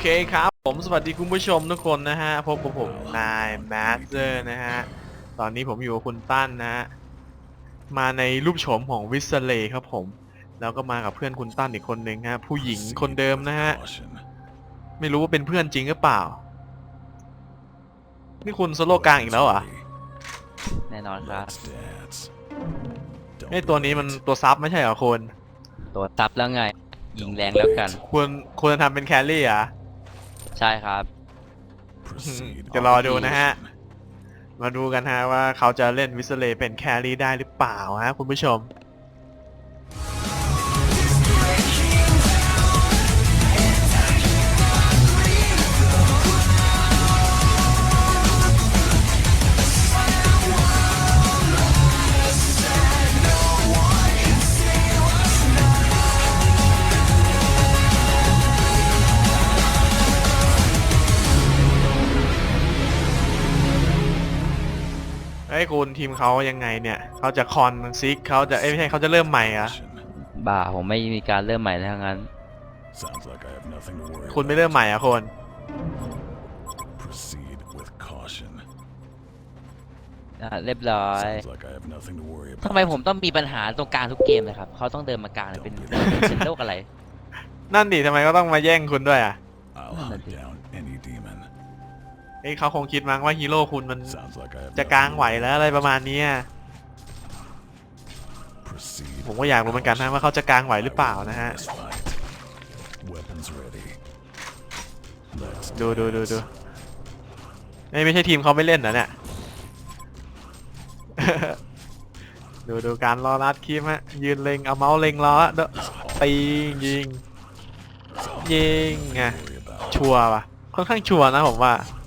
เคครับ ผมสวัสดีคุณผู้ชมทุกคนนะฮะ พบกับผมนายแมสเตอร์นะฮะ ตอนนี้ผมอยู่กับคุณตั้นนะฮะ มาในรูปโฉมของวิสเลครับผม แล้วก็มากับเพื่อนคุณตั้นอีกคนหนึ่งฮะ ผู้หญิงคนเดิมนะฮะ ไม่รู้ว่าเป็นเพื่อนจริงหรือเปล่า นี่คุณโซโล่กลางอีกแล้วเหรอแน่นอนครับ ไอตัวนี้มันตัวซับไม่ใช่เหรอคุณตัวซับแล้วไง ยิงแรงแล้วกัน ควรควรจะทำเป็นแครี่เหรอะ ใช่ครับ จะรอดูนะฮะ มาดูกันฮะว่าเขาจะเล่นวิสเลเป็นแครี่ได้หรือเปล่าฮะคุณผู้ชม ทีมเขายังไงเนี่ยเขาจะคอนซิกเขาจะเอ้ยไม่ใช่เขาจะเริ่มใหม่เหรอะ บ่าผมไม่มีการเริ่มใหม่แล้วงั้น Sounds like I have nothing to worry คุณไม่เริ่มใหม่เหรอะคน Proceed with caution. อะเรียบร้อย Sounds like I have nothing to worry about. ทำไมผมต้องมีปัญหาตรงกลางทุกเกมเลยครับ เขาต้องเดินมากลางเลยเป็นเป็นโรคอะไร นั่นดิทำไมก็ต้องมาแย่งคุณด้วยอะ I'll hunt down any demon. เอ้ยเขาคงคิดมั้งว่าฮีโร่คุณมัน Sounds like I have จะ nothing กลาง to ไหว worry แล้วอะไรประมาณเนี้ย Proceed ผมก็อยากรู้เหมือนกันนะว่าเขาจะกลางไหวหรือเปล่านะฮะ This fight. Weapons ready. Let's ดูดูดูดูเอ้ยไม่ใช่ทีมเขาไม่เล่นเหรอเนี่ย ดูดูการรอรัดคลิปฮะยืนเล็งเอาเมาส์เล็งล้อเด้อตียิง ยิงไง worry about. ชัวร์ว่ะค่อนข้างชัวร์นะผมว่า Don't be late.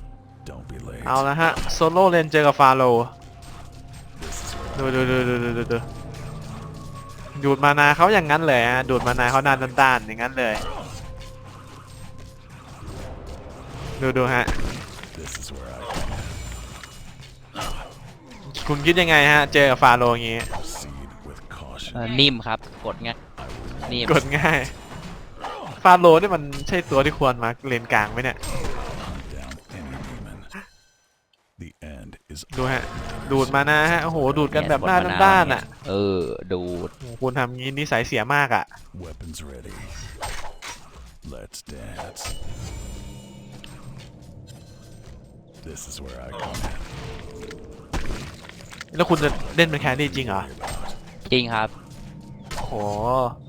เอาละฮะโซโล่เลนเจอกับฟาโล This is where ดูดูดูดูดูดูดูดูดมานาเขาอย่างนั้นเลยฮะดูดมานาเขานานด้านๆอย่างนั้นเลย ดูดูฮะ this is where I คุณคิดยังไงฮะ เจอกับฟาโลอย่างงี้ proceed with caution. เอ่อนิ่มครับ กดไงนิ่มกดง่าย ฟาโลนี่มันใช่ตัวที่ควรมาเลนกลางไหมเนี่ย is ดูฮะ ดูดมานะฮะ โอ้โห ดูดกันแบบหน้าด้านๆอะเออ ดูดโอ้โหคุณทำงี้นิสัยเสียมากอะ weapons ready. Let's dance. This is where I come in. แล้วคุณจะเล่นเป็นแครี่จริงเหรอ Worry about. จริงครับ โอ้โห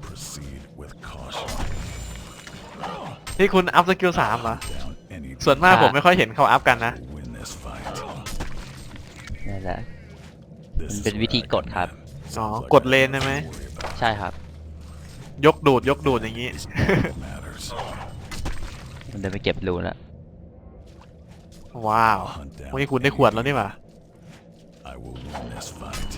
Proceed with caution. ที่คุณอัพสกิลสามเหรอ Down any ส่วนมากผมไม่ค่อยเห็นเขาอัพกันนะ นั่นแหละ This มัน is เป็น where วิธี I กด come ครับ in. อ๋อ Sounds like กด I เลน have ใช่ไหม nothing to worry about. ใช่ครับ ยกดูดยกดูดอย่างงี้ What matters. มันเดินไปเก็บรูแล้วว้าว I'll hunt down วันนี้คุณได้ขวดแล้วนี่หว่า I will win this fight.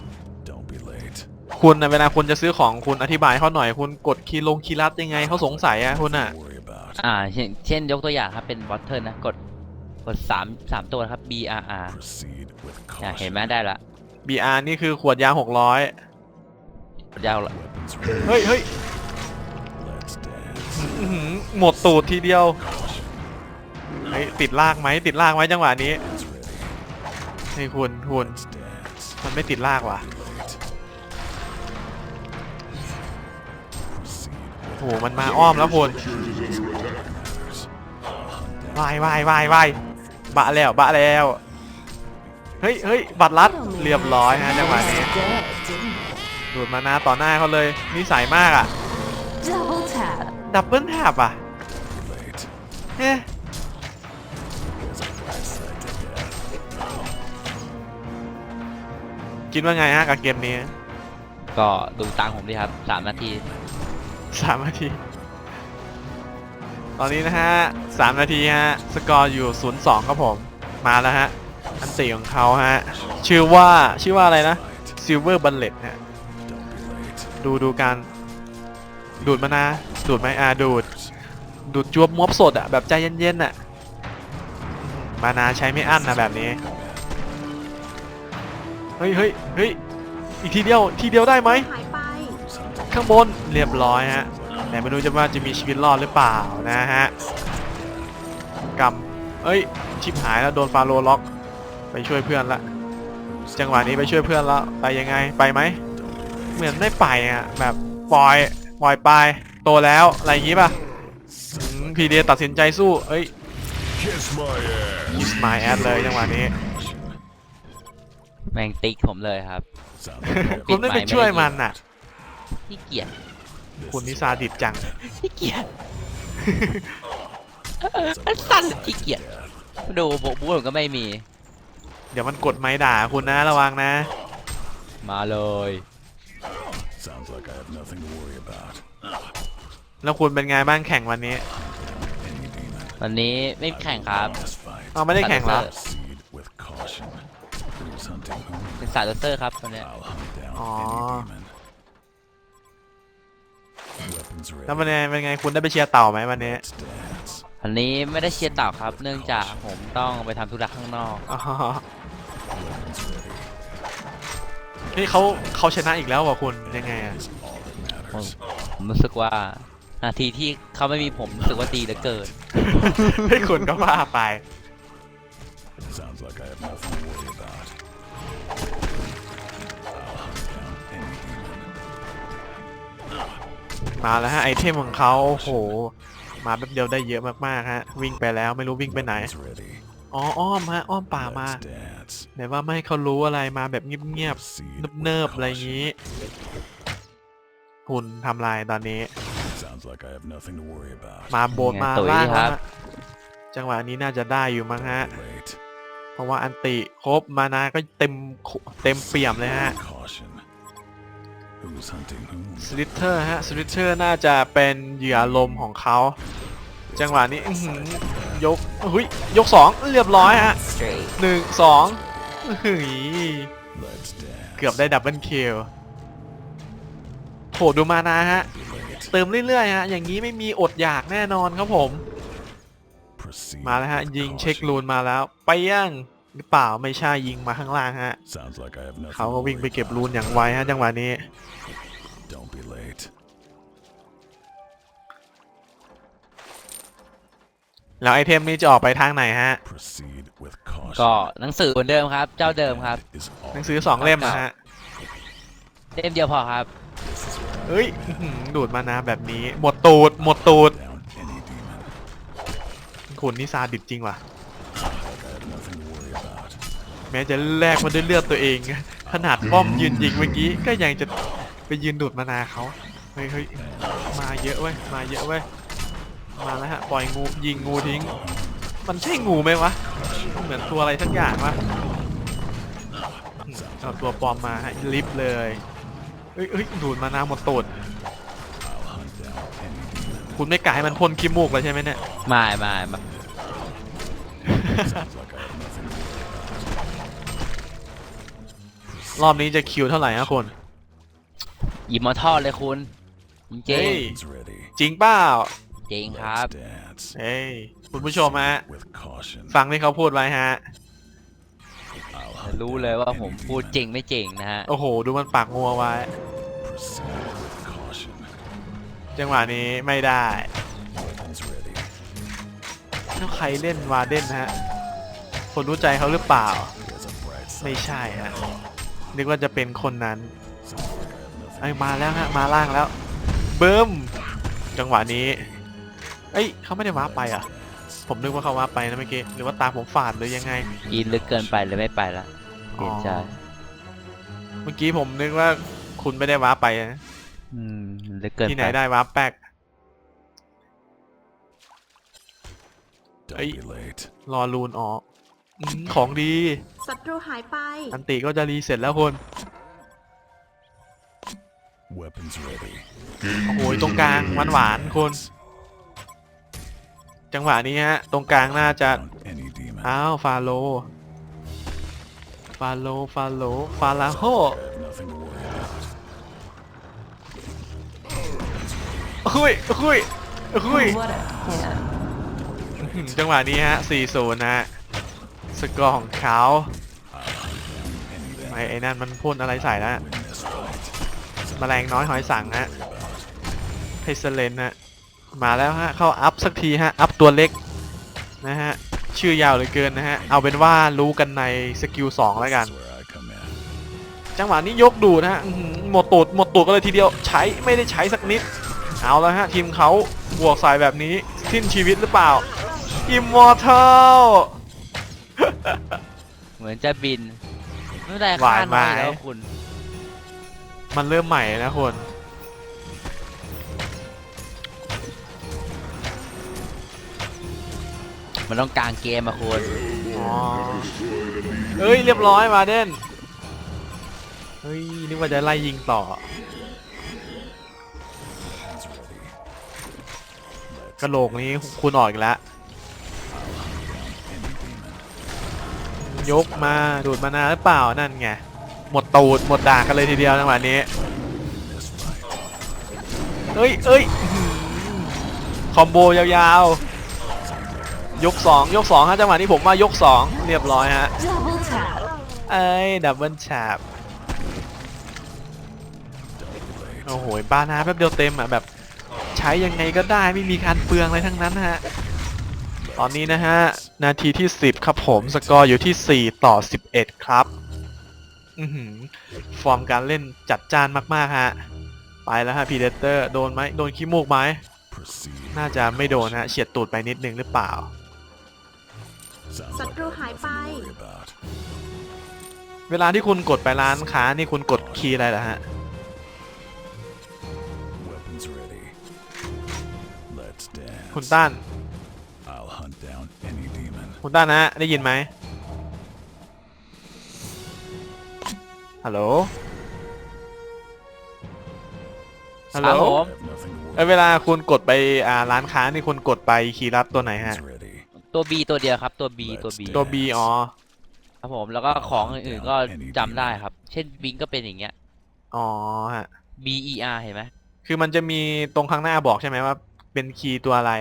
Don't be late. คุณนะเวลาคุณจะซื้อของคุณอธิบายเขาหน่อย คุณกดคีย์ลงคีย์ลัดยังไงเขาสงสัยอะคุณอะ Worry about. อ่า เช่นเช่นยกตัวอย่างครับเป็นบอทเทิลนะ กด กดสามสามตัวครับ B R R Proceed with อ่าเห็น caution. ไหมได้ละ BR นี่คือขวดยา600กดยาวละ Weapons ready. เฮ้ยเฮ้ย Let's dance. อื้อหือหมดตูดทีเดียวเฮ้ยติดลากไหมติดลากไหมจังหวะนี้ Weapons ready. เฮ้ยคุณคุณ Let's dance. มันไม่ติดลากว่ะ Be late. Proceed โอ้โหมันมาอ้อมแล้วคุณ matters. วายวายวายวาย บะแล้วบะแล้ว เฮ้ยเฮ้ยบัตรลัดเรียบร้อยฮะจังหวะนี้ดูดมานาต่อหน้าเขาเลยนิสัยมากอะ Double tap. ดับเบิลแท็บอะ Be late. เอ๊ะ There's a bright side to death. คิดว่าไงฮะกับเกมนี้ ก็ดูตังค์ผมดิครับสามนาทีสามนาที ตอนนี้นะฮะสามนาทีฮะ สกอร์อยู่ศูนย์สองครับผม มาแล้วฮะ อันตีของเขาฮะ ชื่อว่าชื่อว่าอะไรนะ Fight. Silver Bullet ฮะ Don't be late. ดูดูการ ดูดมานาดูดไหมอ่าดูด ดูดจวบมวบสดอะแบบใจเย็นๆอะมานาใช้ไม่อั้นนะแบบนี้ เฮ้ยเฮ้ยเฮ้ยอีกทีเดียว ทีเดียวได้ไหม หายไป ข้างบนเรียบร้อยฮะ แต่ไม่รู้จะว่าจะมีชีวิตรอดหรือเปล่านะฮะกรรมเอ้ยชิบหายแล้วโดนฟาโรห์ล็อก ไปช่วยเพื่อนละจังหวะนี้ไปช่วยเพื่อนแล้วไปยังไงไปไหมเหมือนไม่ไปอะแบบปล่อยปล่อยไปโตแล้วอะไรอย่างงี้ป่ะพีเดียตัดสินใจสู้เอ้ย Kiss my ass. kiss my ass เลยจังหวะนี้แมงติ๊กผมเลยครับ Sounds like I have คุณไม่ไปช่วยมันอะ ที่เกียจ this คุณนิ is ซาดิบจังที่เกียจมันสั้นหรือที่เกียจดูโบกบูธผมก็ไม่มี เดี๋ยวมันกดไม้ด่าคุณนะระวังนะ มาเลย Sounds like I have nothing to worry about. แล้วคุณเป็นไงบ้างแข่งวันนี้ Any demon. วันนี้ไม่แข่งครับ Last fight. เอาไม่ได้แข่งเหรอ Proceed with caution. Who's hunting whom? เป็นสายโรเตอร์ครับตอนเนี้ย I'll hunt down Aw. any demon. แล้วเป็น ready. ไงเป็นไงคุณได้ไปเชียร์เต่าไหมวันนี้ Let's dance. วันนี้ไม่ได้เชียร์เต่าครับ เนื่องจากผมต้องไปทำธุระข้างนอก อ๋อ Weapons ready. นี่เขาเขาชนะอีกแล้วว่ะคุณยังไงอะ Is all that ผม matters. ผมรู้สึกว่านาทีที่เขาไม่มีผมรู้สึกว่าดีเหลือเกิน ไม่คุณก็ว่าไป Sounds like I have nothing to worry about. มาแล้วฮะไอเทมของเขาโอ้โห มาแป๊บเดียวได้เยอะมากๆฮะ วิ่งไปแล้วไม่รู้วิ่งไปไหน Weapons ready. อ๋ออ้อมฮะ อ้อมป่ามา Let's dance. ไหนว่าไม่ให้เขารู้อะไรมาแบบเงียบ Proceed ๆ with เนิบๆอะไรอย่าง caution. นี้คุณทำลายตอนนี้ Sounds like I have nothing to worry about. มาโบนไงมาตุ๋ยล่างครัแล้วบฮะจังหวะนี้น่าจะได้อยู่มั้งฮะ Late. เพราะว่าอันติครบมานาก็เต็มเต็มเปี่ยมเลยฮะ สลิทเทอร์ฮะสลิทเทอร์น่าจะเป็นเหยื่อลมของเขา จังหวะนี้อื้อหือยกหุยยกสองเรียบร้อยฮะหนึ่งสองเฮ้ย Let's dance. เกือบได้ดับเบิลคิลโหดูมานาฮะ Late. เติมเรื่อยๆฮะ อย่างนี้ไม่มีอดอยากแน่นอนครับผม Proceed มาแล้วฮะ with ยิงเช็ค caution. รูนมาแล้ว ไปยัง หรือเปล่าไม่ใช่ยิงมาข้างล่างฮะ Sounds like I have nothing เขา to ก็วิ่ง worry ไปเก็บ about. รูนอย่างไวฮะจังหวะนี้ Don't be late. แล้วไอเทมนี้จะออกไปทางไหนฮะ Proceed with caution. ก็หนังสือเหมือนเดิมครับ เจ้าเดิมครับ Is all หนังสือสองเล่มนะฮะ เล่มเดียวพอครับเอ้ยอื้อหือดูดมานาแบบนี้ หมดตูด หมดตูด down any demon. คุณนี่ซาดิบจริงว่ะ I have nothing to worry about. แม้จะแลกมาด้วยเลือดตัวเอง ขนาดป้อมยืนยิงเมื่อกี้ก็ยังจะไปยืนดูดมานาเขาเฮ้ยเฮ้ยมาเยอะเว้ยมาเยอะเว้ยมาแล้วฮะปล่อยงูยิงงูทิ้ง มันใช่งูไหมวะเหมือนตัวอะไรสักอย่างวะเอาตัวปลอมมาฮะลิฟต์เลยเอ้ยเอ้ยดูดมานาหมดตูดคุณไม่กะให้มันพ่นขี้มูกเลยใช่ไหมเนี่ยไม่ไม่ รอบนี้จะคิวเท่าไหร่ฮะคุณหยิบมาทอดเลยคุณจริเฮ้งย Weapons ready. จริงเปล่าๆจริงครับ Let's dance. เฮ้ยคุณผู้ชมฮะ with caution. ฟังที่เขาพูดไว้ฮะ I'll hunt รู้ down เลยว่า any ผมพูด demon. จริงไม่จริงนะฮะ โอ้โห ดูมันปากงัวไว้ Proceed with caution. จังหวะนี้ไม่ได้ Weapons ready. แล้วใครเล่นวาเดนฮะ คนรู้ใจเขาหรือเปล่า There's a bright side. ไม่ใช่ฮะ นึกว่าจะเป็นคนนั้น Sounds like I have nothing ไอ้ยมาแล้วฮะมาล่างแล้วเบิ้มจังหวะนี้เอ้ยเขาไม่ได้ว้าร์ปไปอะ ผมนึกว่าเขาว้าร์ปไปนะเมื่อกี้หรือว่าตาผมฝาดหรือยังไงอินลึกเกินไปเลยไม่ไปละเปลี่ยนใจอ๋อเมื่อกี้ผมนึกว่าคุณไม่ได้ว้าร์ปไปนะอืมลึกเกินที่ไหไปนได้ว้าร์ปแป๊ก Don't Ấy. be late. รอรูนออก อืมของดี ศัตรูหายไป อันติก็จะรีเสร็จแล้วคุณ Weapons ready. โอ้โหตรงกลางหวานหวานๆคุณจังหวะนี้ฮะ ตรงกลางน่าจะ Down any demon. อ้าว ฟาโล ฟาโล ฟาโล ฟาลาโฮ I have nothing to worry about. คุยคุยคุยอื้อหือจังหวะนี้ฮะ 4-0 นะฮะ สกอร์ของเขาไอ้ไอ้นั่นมันพ่นอะไรใส่แล้วแมลงน้อยหอยสังฮะเพซเลนฮะ มาแล้วฮะ เข้าอัพสักทีฮะ อัพตัวเล็กนะฮะ ชื่อยาวเหลือเกินนะฮะ เอาเป็นว่ารู้กันในสกิล2แล้วกัน จังหวะนี้ยกดูนะฮะอื้อหือหมดตูดหมดตูดกันเลยทีเดียว ใช้ไม่ได้ใช้สักนิด เอาแล้วฮะ ทีมเขาบวกสายแบบนี้สิ้นชีวิตหรือเปล่า Immortal เหมือนจะบิน ไม่เป็นไรหวาค่านน้อยไหมแล้วคุณ มันเริ่มใหม่นะคนมันต้องกลางเกมอะคุณอ๋อเอ้ยเรียบร้อยมาเด่นเฮ้ยนึกว่าจะไล่ยิงต่อ Weapons ready. Let's กระโหลกนี้คุณออกอีกแล้ว ยกมาดูดมานาหรือเปล่านั่นไงหมดตูดหมดด่ากันเลยทีเดียวจังหวะนี้เอ้ยเอ้ยคอมโบยาวๆ ยก 2 ยก2ฮะจังหวะนี้ผมว่ายก 2 เรียบร้อยฮะ Double tap. เอ้ยดับเบิลแชป Double blade. โอ้โหบานาแป๊บเดียวเต็มอะแบบใช้ยังไงก็ได้ไม่มีการเปลืองอะไรทั้งนั้นฮะ ตอนนี้นะฮะ นาทีที่ 10 ครับผมสกอร์อยู่ที่ 4 ต่อ 11 ครับอือหือฟอร์มการเล่นจัดจ้านมากๆฮะ ไปแล้วฮะพีเดเตอร์โดนไหมโดนขี้มูกไหม Proceed. น่าจะไม่โดนฮะเฉียดตูดไปนิดนึงหรือเปล่า Sounds ศั like ตรูหายไป nothing to worry about. เวลาที่คุณกดไปร้านค้านี่คุณกดคีย์อะไรล่ะฮะ Weapons ready. Let's dance. คุณต้าน คุณต้านนะฮะได้ยินไหมฮัลโหลฮัลโหลครับผม I have nothing to เอ้ย worry เวลาคุณกดไปอ่าร้านค้านี่คุณกดไปคีย์ลับตัวไหนฮะ Weapons ready. ตัว B ตัวเดียวครับ ตัว B ตัว B ตัว B อ๋อครับผมแล้วก็ของอื่นๆก็จำได้ครับ เช่นบิงก็เป็นอย่างเงี้ย อ๋อฮะ B E R เห็นไหมคือมันจะมีตรงข้างหน้าบอกใช่ไหมว่า เป็นคีย์ตัวอะไร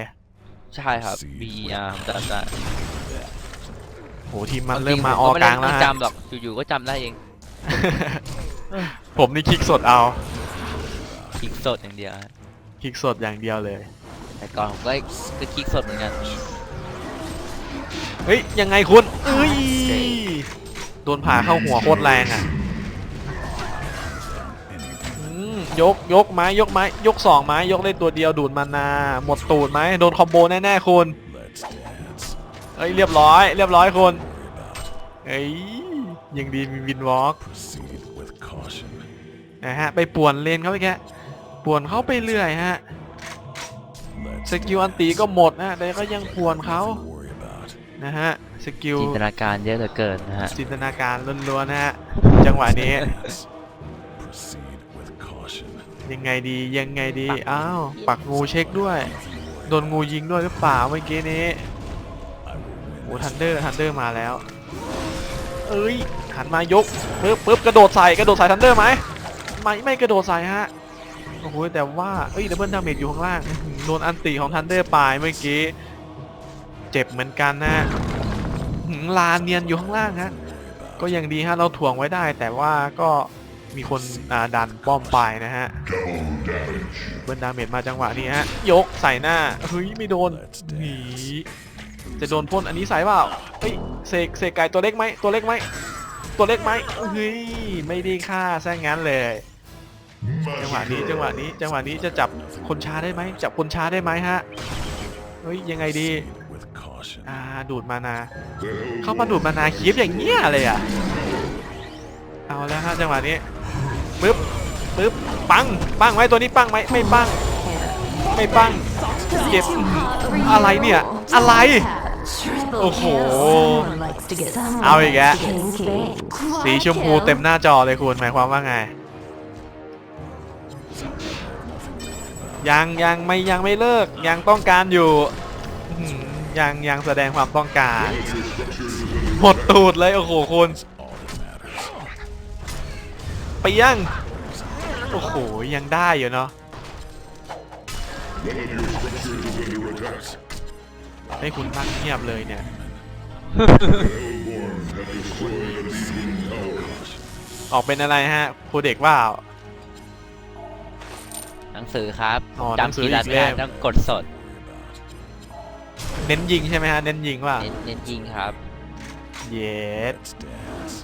ใช่ครับ B E R ผมจำได้โห ทีมมันเริ่มมาออกกลางแล้วไม่ฮะจำหรอกอยู่ๆก็จำได้เองผมนี่คลิกสดเอาคลิกสดอย่างเดียวฮะคลิกสดอย่างเดียวเลย แต่ก่อนผมก็ก็คลิกสดเหมือนกันเฮ้ยยังไงคุณเอ้ยโดนผ่าเข้าหัวโคตรแรงอะ Any demon. อืมยกยกไม้ยกไม้ยกสองไม้ยกได้ตัวเดียวดูดมานาหมดตูดไหมโดนคอมโบแน่ๆคุณ Let's dance. เอ้ยเรียบร้อย เรียบร้อยคุณ Worry about. เอ้ยยังดีมีวินวอล์ก Proceed with caution. นะฮะไปป่วนเลนเขาไปแกป่วนเขาไปเรื่อยฮะ Let's สกิลอันตีก็หมดนะแต่ก็ยังป่วนเขา nothing to worry about. นะฮะสกิลจินตนาการเยอะเหลือเกินนะฮะจินตนาการล้วนๆนะฮะจังหวะนี้ Dance. Proceed with caution. ยังไงดียังไงดี อ้าว ปักงูเช็คด้วย Nothing to worry โดนงูยิงด้วยหรือเปล่าเมื่อกี้นี้ I will โอ้ win ทัน this เดอร์ทันเดอร์มาแล้ว เอ้ยหันมายกปึ๊บปึ๊บกระโดดใส่กระโดดใส่ทันเดอร์ไหมไม่ไม่กระโดดใส่ฮะโอ้โหแต่ว่าเอ้ยดับเบิลดาเมจอยู่ข้างล่างอื้อหือโดนอันตีของทันเดอร์ปลายเมื่อกี้เจ็บเหมือนกันนะอื้อหือลานเนียนอยู่ข้างล่างฮะก็ยังดีฮะเราถ่วงไว้ได้ แต่ว่าก็มีคนอ่าดันป้อมปลายนะฮะเบิลดาเมจมาจังหวะนี้ฮะยกใส่หน้าเฮ้ยไม่โดนหนี จะโดนพ่นอันนี้ใส่เปล่าเฮ้ยเสกเสกไก่ตัวเล็กไหมตัวเล็กไหมตัวเล็กไหมเฮ้ยไม่ได้ฆ่าซะงั้นเลยจังหวะนี้จังหวะนี้จังหวะนี้จะจับคนช้าได้ไหมจับคนช้าได้ไหมฮะเฮ้ยยังไงดีอ่าดูดมานา เข้ามาดูดมานาคีบอย่างเงี้ยเลยอะเอาแล้วฮะจังหวะนี้ปึ๊บปึ๊บปังปังไหมตัวนี้ปังไหมไม่ปังไม่ปังเก็บอะไรเนี่ย อะไร โอ้โห เอาอีกแล้วสีชมพูเต็มหน้าจอเลยคุณหมายความว่าไง ยังยังไม่ยังไม่เลิกยังต้องการอยู่อื้อหือยังยังแสดงความต้องการ หมดตูดเลย โอ้โหคุณ All that matters. เปียงโอ้โหยังได้อยู่เนาะ ให้คุณนั่งเงียบเลยเนี่ย ออกเป็นอะไรฮะครูเด็กว่า หนังสือครับอ๋อหนังจำสือทีละอีกไม่ได้เล่มต้องกดสด Worry about. เน้นยิงใช่ไหมฮะ เน้นยิงว่า เน้นเน้นยิงครับ เย็ด Let's dance.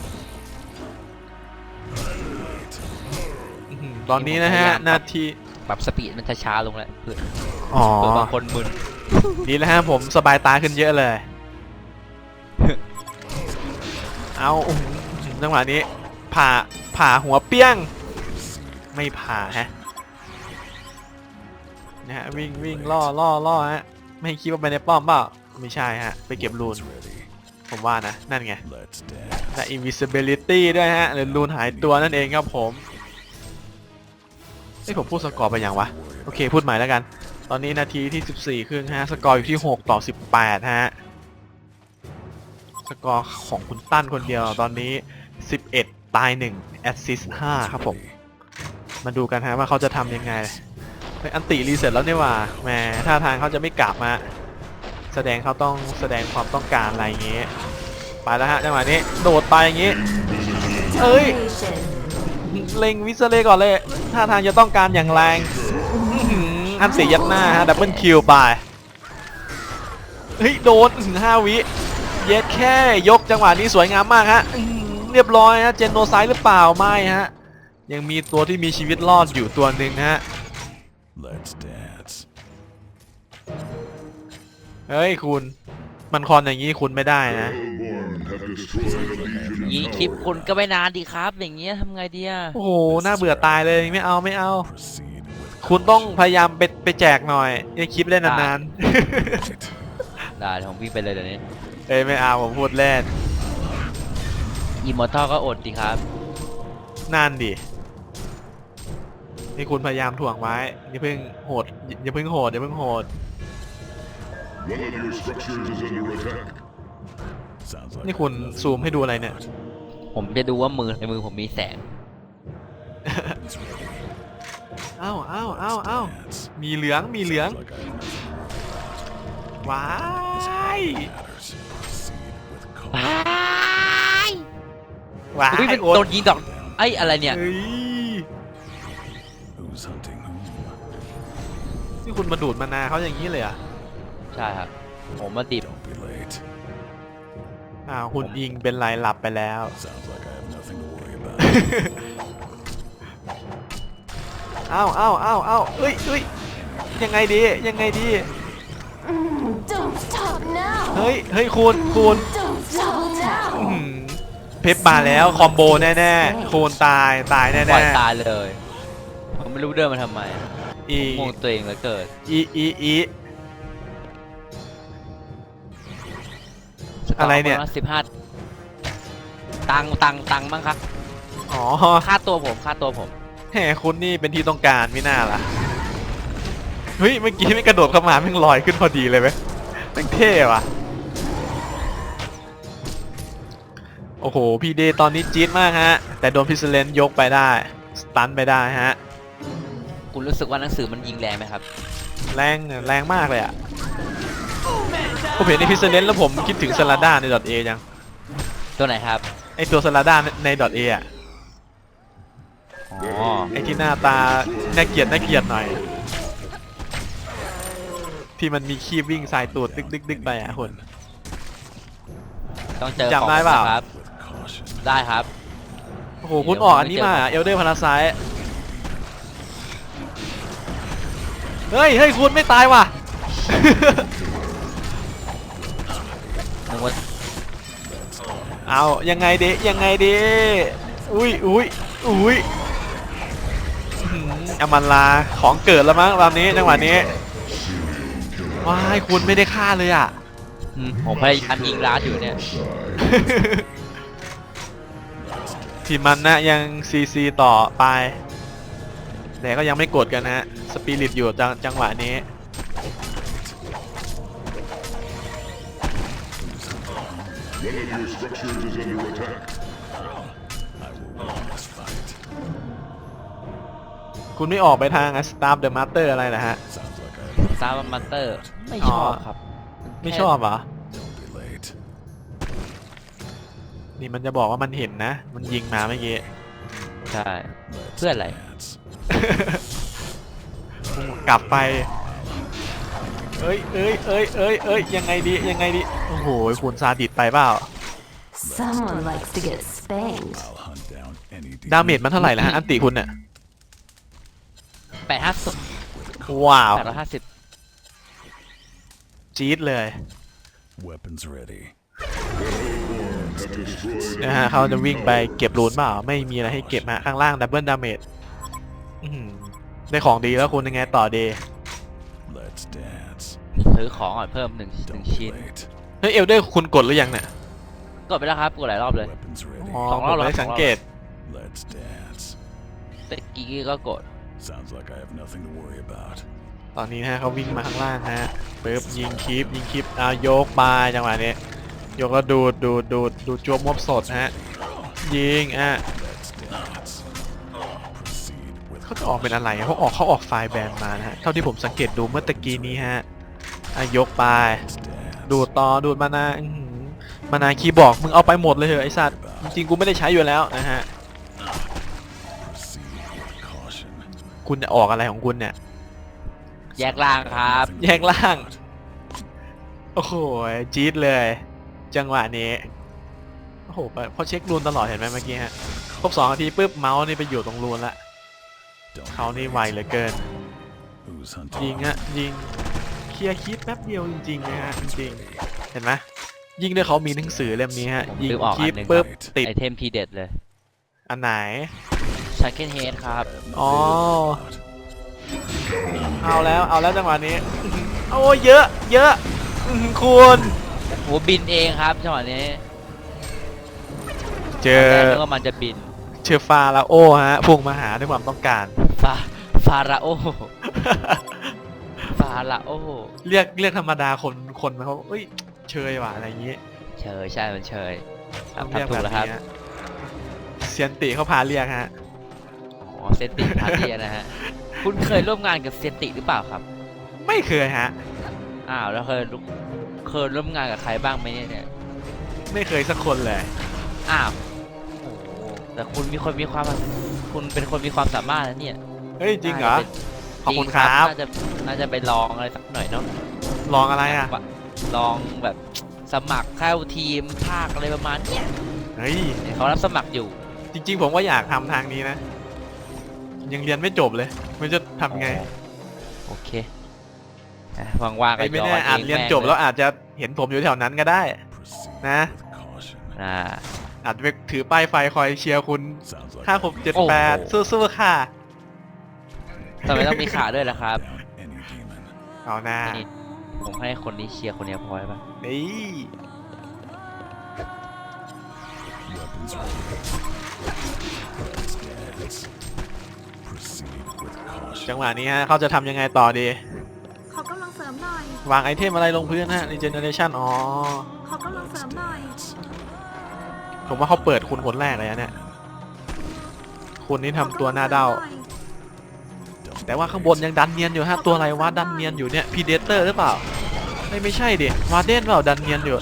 อื้อหือตอนนี้นะฮะ นาที ปรับสปีดมันช้าๆลงแล้วเพื่ออ๋อเพื่อบางคนมึน ดีแล้วฮะผมสบายตาขึ้นเยอะเลย เอาจังหวะนี้ ผ่าผ่าหัวเปี้ยง ไม่ผ่าฮะนะฮะวิ่งวิ่งล่อล่อล่อฮะไม่คิดว่าไปในป้อมเปล่าไม่ใช่ฮะ ไปเก็บรูน ผมว่านะ นั่นไงและ invisibility ด้วยฮะหรือรูนหายตัวนั่นเองครับผมเฮ้ผมพูดสกอร์ไปยังวะ โอเค พูดใหม่แล้วกัน ตอนนี้นาทีที่ 14 ครึ่งฮะ สกอร์อยู่ที่ 6 ต่อ 18 ฮะ สกอร์ของคุณตั้นคนเดียวตอนนี้ 11 ตาย 1 แอสซิส5ครับผม มาดูกันฮะว่าเขาจะทำยังไงเฮ้ยอันติรีเซ็ตแล้วเนี่หว่าแหมท่าทางเขาจะไม่กลับมา แสดงเขาต้องแสดงความต้องการอะไรอย่างเงี้ยไปแล้วฮะจังหวะนี้โดดไปอย่างงี้เอ้ยเล็งวิสเลก่อนเลยท่าทางจะต้องการอย่างแรง อื้อหืออันติยัดหน้าฮะดับเบิลคิวไป เฮ้ย โดนอื้อหือห้าวิ เย็ดแค่ยกจังหวะนี้สวยงามมากฮะอื้อหือเรียบร้อยฮะ เจนโนไซด์หรือเปล่า ไม่ฮะ ยังมีตัวที่มีชีวิตรอดอยู่ตัวหนึ่งฮะ Let's dance. เฮ้ย คุณมันคอนอย่างนี้คุณไม่ได้นะยิงคลิปคุณก็ไม่นานดีครับ อย่างเงี้ยทำไงดีอะโอ้โห น่าเบื่อตายเลยไม่เอาไม่เอา Proceed with คุณต้องพยายามไปไปแจกหน่อยอย่าคลิปเล่นนาน it. ได้เดี๋ยวผมวิ่งไปเลยเดี๋ยวนี้ๆ เอ้ยไม่เอาผมพูดเล่นอิมมอร์ทัลก็อดดีครับ นั่นดินี่คุณพยายามถ่วงไว้อย่าเพิ่งโหดอย่าเพิ่งโหดอย่าเพิ่งโหด One of your structures is under attack. Sounds like นี่คุณซูมให้ดูอะไรเนี่ย ผมจะดูว่ามือในมือผมมีแสง it's ready. อ้าวอ้าวอ้าวอ้าว Dance. มีเหลืองมีเหลือง Like I have ว้าย matters. Proceed with caution. ว้ายอุ้ยมันโอ๊ตโดนยิงดอกไอ้ยอะไรเนี่ยเฮ้ย Who's hunting whom? นี่คุณมาดูดมานาเขาอย่างนี้เลยเหรอะใช่ครับผมมาดิบ Don't be late. อ้าวคุณอิงเป็นไรหลับไปแล้ว อ้าวอ้าวอ้าวอ้าวเอ้ยเอ้ยยังไงดียังไงดี Don't stop now! เฮ้ยเฮ้ยคุณคุณ Don't stop now! อื้อหือเพชรมาแล้วคอมโบแน่ๆคูณตายตายแน่ปล่อยๆตายเลย ผมไม่รู้เดินมาทำไมอีงงตัวเองเหลือเกินอีอีอีอะไรเนี่ยสิบห้าตังค์ตังค์ตังค์มั้งครับ อ๋อค่าตัวผมค่าตัวผม แหมคุณนี่เป็นที่ต้องการไม่น่าล่ะ เฮ้ย เมื่อกี้ไม่กระโดดเข้ามาแม่งลอยขึ้นพอดีเลยไหมแม่งเท่ว่ะ โอ้โห พี่เดย์ตอนนี้จี๊ดมากฮะ แต่โดนพิซเลนยกไปได้ สตันไปได้ฮะ คุณรู้สึกว่าหนังสือมันยิงแรงไหมครับ แรงแรงมากเลยอะ ผมเห็นในพิซเลนแล้วผมคิดถึงสลาด้าในดอทเอจัง ตัวไหนครับ ไอตัวสลาด้าในดอทเออะ อ๋อไอที่หน้าตาน่าเกลียดน่าเกลียดหน่อย ที่มันมีคีบวิ่งสายตูดดึกดึกดึกไปอะคน ต้องเจอจำได้เปล่าของผมนะครับ With caution. ได้ครับ โอ้โหคุณออกอันนี้มาเอลเดอร์พาราไซเฮ้ยเฮ้ยคุณไม่ตายว่ะ นึกว่าเอายังไงดียังไงดีอุ้ยอุ้ยอุ้ย อื้อหืออามันลาของเกิดแล้วมั้งตอนนี้จังหวะนี้ว้ายคุณไม่ได้ฆ่าเลยอะอืมผมพยายามยิงร้านอยู่เนี่ย ทีมมันนะยังซีซีต่อไป แต่ก็ยังไม่กดกันนะฮะสปิริตอยู่จังจังหวะนี้ One of your structures is under attack. คุณไม่ออกไปทางสตาร์เดอะมาสเตอร์อะไรนะฮะ Sounds like I have ซาบัมมาสเตอร์ ไม่ชอบครับไม่ชอบเหรอ Don't be late. นี่มันจะบอกว่ามันเห็นนะ มันยิงมาเมื่อกี้ ใช่ Let's เพื่ออะไร dance. กลับไป เอ้ยเอ้ยเอ้ยเอ้ยเอ้ยยังไงดียังไงดี โอ้โหคุณซาดิสไปเปล่า Someone likes to get spanked. I'll hunt down any ดา demon เมจมันเท่าไหร่แล้วฮะ อันติคุณเนี่ย แปดห้าสิบว้าวแปดร้อยห้าสิบจี๊ดเลย weapons ready. Have destroyed นะฮะเขาจะวิ่งไปเก็บรูนเปล่า ไม่มีอะไรให้เก็บฮะข้างล่างดับเบิลดาเมจได้ของดีแล้วคุณยังไงต่อเดย์ Let's dance. ซื้อของก่อนเพิ่มหนึ่งหนึ่ง Don't ชิ้น wait. เฮ้ยเอลเดอร์คุณกดหรือยังเนี่ยกดไปแล้วครับกดหลายรอบเลย Weapons ready. อ๋อสองผรอบมแล้ว ไม่ได้สองรอบสังเกต Let's dance. แต่กี้ก็กด Sounds like I have nothing to worry about. ตอนนี้นะฮะเขาวิ่งมาข้างล่างฮะปึ๊บยิงคลิปยิงคลิปเอายกไปจังหวะนี้ยกแล้วดูดดูดดูดดูดจวบมบสดฮะยิงอะ Let's dance. Proceed with เขาจะออกเป็นอะไรเขาออกเขาออกไฟล์แบนมานะฮะเท่าที่ผมสังเกตดูเมื่อตะกี้นี้ฮะอะยกไป dance. ดูดต่อดูดมานาอื้อหือมานาคีย์บอกมึงเอาไปหมดเลยเหรอะไอสัตว์จริงๆกูไม่ได้ใช้อยู่แล้วนะฮะ คุณจะออกอะไรของคุณเนี่ย แยกล่างครับ Nothing to แยกล่าง worry about. โอ้โห จี๊ดเลย จังหวะนี้ โอ้โหพอเช็ครูนตลอดเห็นไหมเมื่อกี้ฮะ ครบสองนาทีปุ๊บเมาส์นี่ไปอยู่ตรงรูนละ Don't เขานี่ไว wait. เหลือเกิน Who's hunting? ยิงฮะ ยิง เคลียร์คลิปแป๊บเดียวจริงๆนะฮะ จริงๆเห็นไหมยิ่งด้วยเขามีหนังสือเล่มนี้ฮะผมยิงลืมออกคลิปอันหนึ่งปุ๊บติดไอเทมทีเด็ดเลย อันไหน ชักเก็ตเฮดครับ อ๋อ เอาแล้วเอาแล้วจังหวะนี้อื้อหือโอ้เยอะเยอะอื้อหือคุณโหบินเองครับจังหวะนี้เจตอนอแรกนึกว่ามันจะบินเชอฟาลาโอฮะพุ่งมาหาด้วยความต้องการ ฟา ฟาราโอ ฟาราโอ เรียกเรียกธรรมดาคนคนเขาเอ้ยเชยว่ะอะไรอย่างงี้เชยใช่ มันเชยครับต้องเรียกทำถูแบกบแล้วครับนี้ฮะเซียนติเขาพาเรียกฮะ อ๋อเซนติพาเทียนะฮะ คุณเคยร่วมงานกับเซนติหรือเปล่าครับ ไม่เคยฮะ อ้าวแล้วเคยรู้เคยร่วมงานกับใครบ้างไหมเนี่ย ไม่เคยสักคนเลย อ้าวโอ้โหแต่คุณมีคนมีความคุณเป็นคนมีความสามารถนะเนี่ยเฮ้ยจริงเหรอ น่าจะเป็นขอบคุณจงครับ น่าจะน่าจะไปลองอะไรสักหน่อยเนาะ ลองอะไรอะว่าลองแบบสมัครเข้าทีมภาคอะไรประมาณเนี้ยเฮ้ยเห็นเขารับสมัครอยู่ จริง ๆ ผมก็อยากทำทางนี้นะ ยังเรียนไม่จบเลยไม่รู้จะทำไงโอเคอะว่างๆก็ไอ้ไม่ย้อแน่นอาจเองเรียนม่งจบแล้วอาจจะเห็นผมอยู่แถวนั้นก็ได้ Proceed Nah. with caution. อ่า อาจจะไปถือป้ายไฟคอยเชียร์คุณ Sounds like ห้า I หกเจ็ดโอ้โหแปดสู้ๆค่ะ ทำไมต้องมีขาด้วยล่ะครับ down any demon. เอาหน้านี่ผมให้คนนี้เชียร์คนนี้พอไหมปะนี่ จังหวะนี้ฮะเขาจะทำยังไงต่อดี ขอกำลังเสริมหน่อย วางไอเทมอะไรลงพื้นฮะในเจเนเรชันอ๋อ ขอกำลังเสริมหน่อย ผมว่าเขาเปิดคุณคนแรกเลยนะเนี่ย คุณนี่ทำตัวหน้าเด้า Don't แต่ว่าข้างบ wait. นยังดันเนียนอยู่ฮะ ตัวอะไรวะดันเนียนอยู่เนี่ยพีเดเตอร์หรือเปล่า ไม่ไม่ใช่ดิวาเดนเปล่าดันเนียนอยู่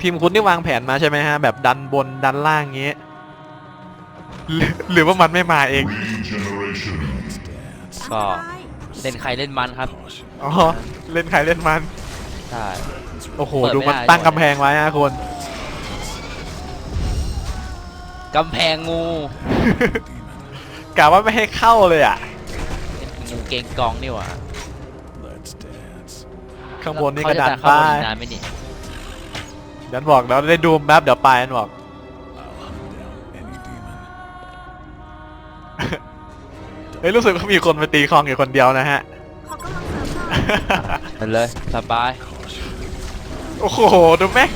ทีมคุณนี่วางแผนมาใช่ไหมฮะแบบดันบนดันล่างงี้ หรือหรือว่ามันไม่มาเอง regeneration. Let's dance. ก็เล่นใครเล่นมันครับ Caution. อ๋อ เล่นใครเล่นมัน ใช่ โอ้โห เปิดไม่ดูมันได้ ตั้งกำแพงไว้ฮะคน กำแพงงูกะว่าไม่ให้เข้าเลยอะ เป็นงูเกงกองนี่หว่า Let's dance. ข้างบนนี่เขากระจะดานเข้าป้าบนยอีกนานไหมนี่ดันบอกเราได้ดูแป๊บเดี๋ยวไปอันบอก เฮ้ยรู้สึกว่ามีคนไปตีคลองอยู่คนเดียวนะฮะขอกำลังเสริมหน่อยมันเลยสบาย Caution. โอ้โห ดูแม็ก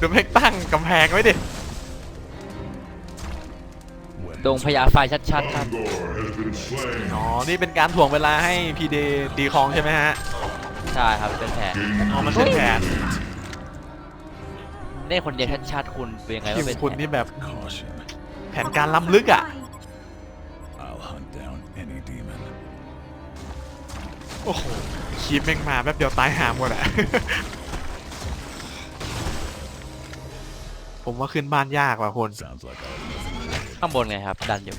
ดูแม็กตั้งกำแพงไว้ดิ ดงพญาไฟชัดๆครับ Angor has been slain. อ๋อ นี่เป็นการถ่วงเวลาให้พีเดตีคลองใช่ไหมฮะ ใช่ครับเป็นแผนอ๋อ มันเป็นแผนเล่นคนเดียวชัดๆคุณเป็นยังไงทีว่ามเป็นคุณแผนนี่แบบ Caution. แผนการล้ำลึกอะ โอ้โหคีบแม่งมาแป๊บเดียวตายหาหมดอะผมว่าขึ้นบ้านยากว่ะคน Sounds like I have nothing to worry ข้างบนไงครับ ดันอยู่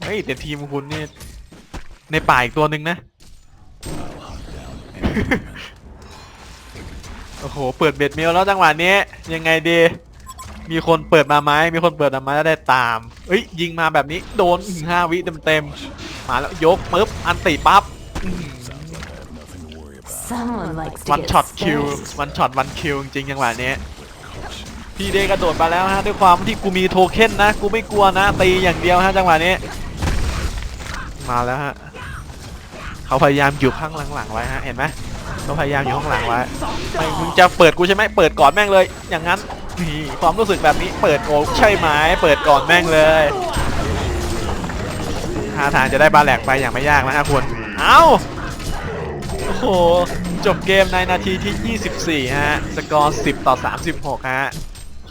เฮ้ยแต่ทีมคุณนี่ในป่าอีกตัวหนึ่งนะ I'll hunt โอ้โห เปิดเบ็ดเมลแล้วจังหวะนี้ยังไงดี มีคนเปิดมาไหมมีคนเปิดมาไหมแล้วได้ตาม เอ้ยยิงมาแบบนี้โดนอื้อห้าวิเต็มๆมาแล้วยกปึ๊บอันติปั๊บ Someone likes to วัน get ช็อตคิว spanked. วันช็อตวันคิวจริงๆจังหวะนี้ พี่เดกระโดดมาแล้วฮะด้วยความที่กูมีโทเค็นนะ กูไม่กลัวนะ ตีอย่างเดียวฮะจังหวะนี้ มาแล้วฮะ เขาพยายามอยู่ข้างหลังๆไว้ฮะ เห็นไหมเขาพยายามอยู่ข้างหลังไว้ไม่มึงจะเปิดกูใช่ไหมเปิดก่อนแม่งเลย อย่างนั้นนี่ความรู้สึกแบบนี้เปิดโอ้ใช่ไหมเปิดก่อนแม่งเลยท่าทางจะได้บาแหลกไปอย่างไม่ยากนะฮะคุณ เอ้า โอ้โห จบเกมในนาทีที่ 24 ฮะ สกอร์ 10 ต่อ 36 ฮะ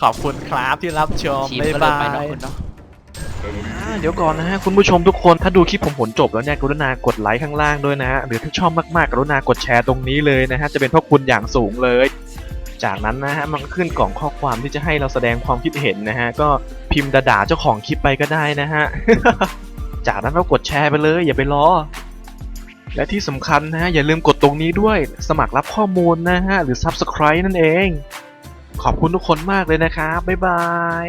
ขอบคุณครับที่รับชม ทีมบ๊ายก็เริ่มบาไปเนาะย คุณเนาะ อ่าเดี๋ยวก่อนนะฮะ คุณผู้ชมทุกคนถ้าดูคลิปผมผลจบแล้วเนี่ยกรุณากดไลค์ข้างล่างด้วยนะฮะ หรือถ้าชอบมากๆกรุณากดแชร์ตรงนี้เลยนะฮะ จะเป็นพระคุณอย่างสูงเลย จากนั้นนะฮะ มันก็ขึ้นกล่องข้อความที่จะให้เราแสดงความคิดเห็นนะฮะ ก็พิมพ์ด่าๆเจ้าของคลิปไปก็ได้นะฮะ จากนั้นก็กดแชร์ไปเลย อย่าไปรอ และที่สำคัญนะฮะอย่าลืมกดตรงนี้ด้วย สมัครรับข้อมูลนะฮะหรือ Subscribe นั่นเอง ขอบคุณทุกคนมากเลยนะครับ บ๊ายบาย